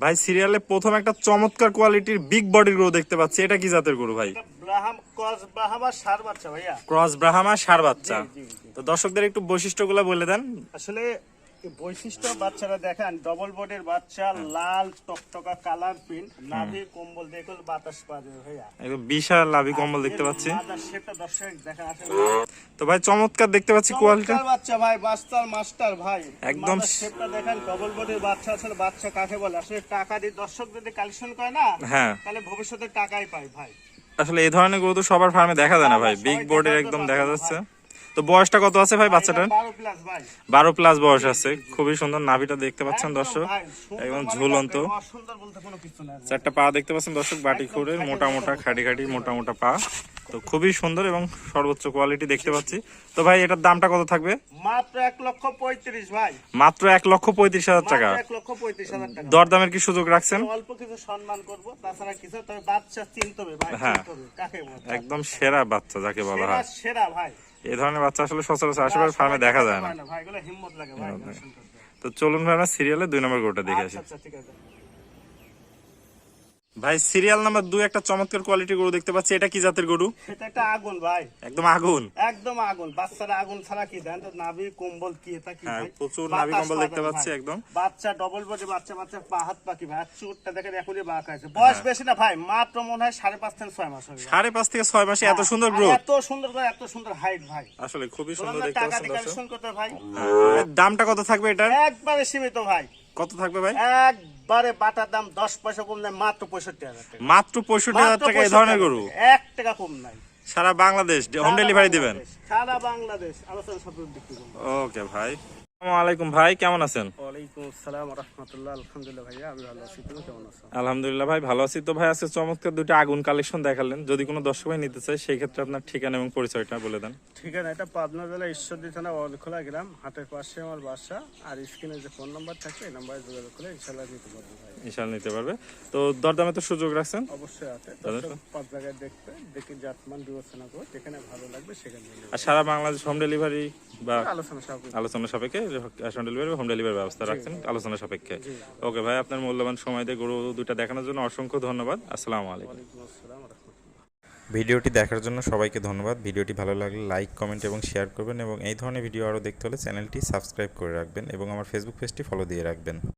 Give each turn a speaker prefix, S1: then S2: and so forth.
S1: ভাই সিরিয়ালে প্রথম একটা চমৎকার কোয়ালিটির বিগ বডির গরু দেখতে পাচ্ছি। এটা কি জাতের গরু ভাই?
S2: ক্রস ব্রাহামা সার বাচ্চা ভাইয়া।
S1: ক্রস ব্রাহ্মা সার বাচ্চা।
S2: জি, জি, জি।
S1: তো দর্শকদের একটু বৈশিষ্ট্যগুলো বলে দেন।
S2: আসলে বৈশিষ্ট্য বাচ্চারা দেখেন ডবল বডির বাচ্চা লাল টকটকা কালার প্রিন্ট নাভি কম্বল দেখল বাতাস পাবে ভাইয়া।
S1: একদম বিশাল লাভি কম্বল দেখতে পাচ্ছি।
S2: সেটা দর্শক দেখেন আসলে
S1: তো ভাই চমৎকার দেখতে পাচ্ছি কোয়ালিটি
S2: বাচ্চা ভাই বাস্তার মাস্টার ভাই।
S1: একদম
S2: সেটা দেখেন ডবল বডির বাচ্চা আসলে বাচ্চা কাকে বলে? আসলে টাকা দিয়ে দর্শক যদি কালেকশন করে না
S1: হ্যাঁ।
S2: তাহলে ভবিষ্যতে টাকাই পাই ভাই।
S1: আসলে এই ধরনের গরু তো সবার ফার্মে দেখা যায় না ভাই। বিগ
S2: পারবে
S1: একদম দেখা যাচ্ছে। তো বয়সটা কত আছে ভাই বাচ্চাটার?
S2: বারো প্লাস
S1: বয়স আছে। খুবই সুন্দর নাভিটা দেখতে পাচ্ছেন দর্শক।
S2: মানে
S1: ঝুলন্ত। চারটা পা দেখতে পাচ্ছেন দর্শক বাটি খুঁড়ে মোটা মোটা খাটি খাটি মোটা মোটা পা। তো খুবই সুন্দর এবং সর্বোচ্চ কোয়ালিটি দেখতে পাচ্ছি। তো ভাই এটার দামটা কত থাকবে?
S2: মাত্র এক লক্ষ পঁয়ত্রিশ ভাই।
S1: মাত্র এক লক্ষ পঁয়ত্রিশ হাজার টাকা।
S2: মাত্র এক লক্ষ পঁয়ত্রিশ হাজার টাকা।
S1: দরদামের কি সুযোগ রাখছেন?
S2: অল্প কিছু সম্মান করব তাছাড়া কিছু তবে বাচ্চা চিনতে হবে
S1: হ্যাঁ। একদম সেরা বাচ্চা যাকে বলা হয়।
S2: সেরা ভাই।
S1: এই ধরনের বাচ্চা আসলে সচরাচর আশেপাশে ফার্মে দেখা যায় না। তো চলুন ভাই আমরা সিরিয়ালে দুই নম্বর গোটা দেখে আসি।
S2: আচ্ছা আচ্ছা ঠিক আছে।
S1: ভাই সিরিয়াল নাম্বার দুই একটা চমৎকার কোয়ালিটির গরু দেখতে পাচ্ছি। এটা কি জাতের গরু?
S2: এটা একটা আগুন ভাই।
S1: একদম আগুন?
S2: একদম আগুন। বাচ্চারা আগুন ছাড়া কি দেন তো নাভি কম্বল কি এটা কি
S1: হ্যাঁ,
S2: ভাই?
S1: প্রচুর নাভি কম্বল দেখতে পাচ্ছি একদম।
S2: বাচ্চা ডবল বডি বাচ্চা বাচ্চা পা হাত পাকি ভাই? আর চুটটা দেখেন এখনই বাঁক আছে বয়স বেশি না ভাই? মাত্র মনে হয় সাড়ে পাঁচ থেকে ছয় মাস হবে
S1: সাড়ে পাঁচ থেকে ছয় মাসে এত সুন্দর
S2: আর
S1: গ্রোথ
S2: এত সুন্দর করে এত সুন্দর হাইট ভাই।
S1: আসলে খুবই সুন্দর দেখতে
S2: ভাই।
S1: দামটা কত থাকবে এটা
S2: একবারে সীমিত ভাই।
S1: কত থাকবে ভাই?
S2: একবারে বাটার দাম দশ পয়সা কম নাই মাত্র পঁয়ষট্টি হাজার টাকা।
S1: মাত্র পঁয়ষট্টি হাজার টাকা এই ধরনের গরু?
S2: এক টাকা কম নাই।
S1: সারা বাংলাদেশ হোম ডেলিভারি দিবেন?
S2: সারা বাংলাদেশ আলোচনা সব বিক্রি
S1: ওকে ভাই। আলাইকুম ভাই কেমন আছেন?
S2: আলহামদুলিল্লাহ ভাইয়া আমি ভালো আছি। তুমি কেমন আছো?
S1: আলহামদুলিল্লাহ ভাই ভালো আছি। তো ভাই আজকে চমৎকার দুটো আগুন কালেকশন দেখালেন। যদি কোনো দর্শক ভাই নিতে চায় সেই ক্ষেত্রে আপনার ঠিকানা এবং পরিচয়টা বলে দেন।
S2: ঠিকানা এটা পাবনা জেলা ঈশ্বরদী থানা ওয়ালখোলা গ্রাম। হাটের পাশে আমার বাসা। আর স্ক্রিনে যে ফোন নাম্বার থাকে এই নাম্বারে যোগাযোগ করে ইনশাল্লাহ নিতে পারব
S1: নিতে পারবে। তো দরদামে তো সুযোগ রাখছেন?
S2: অবশ্যই আছে। পাঁচ জায়গায় দেখবে দেখে জাতমান বিবেচনা করে যেখানে ভালো লাগবে সেখানে
S1: আর সারা বাংলাদেশ হোম ডেলিভারি বা
S2: আলোচনা সব
S1: আলোচনা সাপেক্ষে cash on delivery home delivery ব্যবস্থা রাখছেন আলোচনা সাপেক্ষে। ওকে ভাই আপনার মূল্যবান সময় দিয়ে গরু দুটা দেখানোর জন্য অসংখ্য ধন্যবাদ। আসসালামু আলাইকুম।
S2: ওয়ালাইকুম আসসালাম রহমতুল্লাহ
S3: ভিডিওটি দেখার জন্য সবাইকে ধন্যবাদ। ভিডিওটি ভালো লাগলে লাইক কমেন্ট এবং শেয়ার করবেন এবং এই ধরনের ভিডিও আরও দেখতে হলে চ্যানেলটি সাবস্ক্রাইব করে রাখবেন এবং আমার ফেসবুক পেজটি ফলো দিয়ে রাখবেন।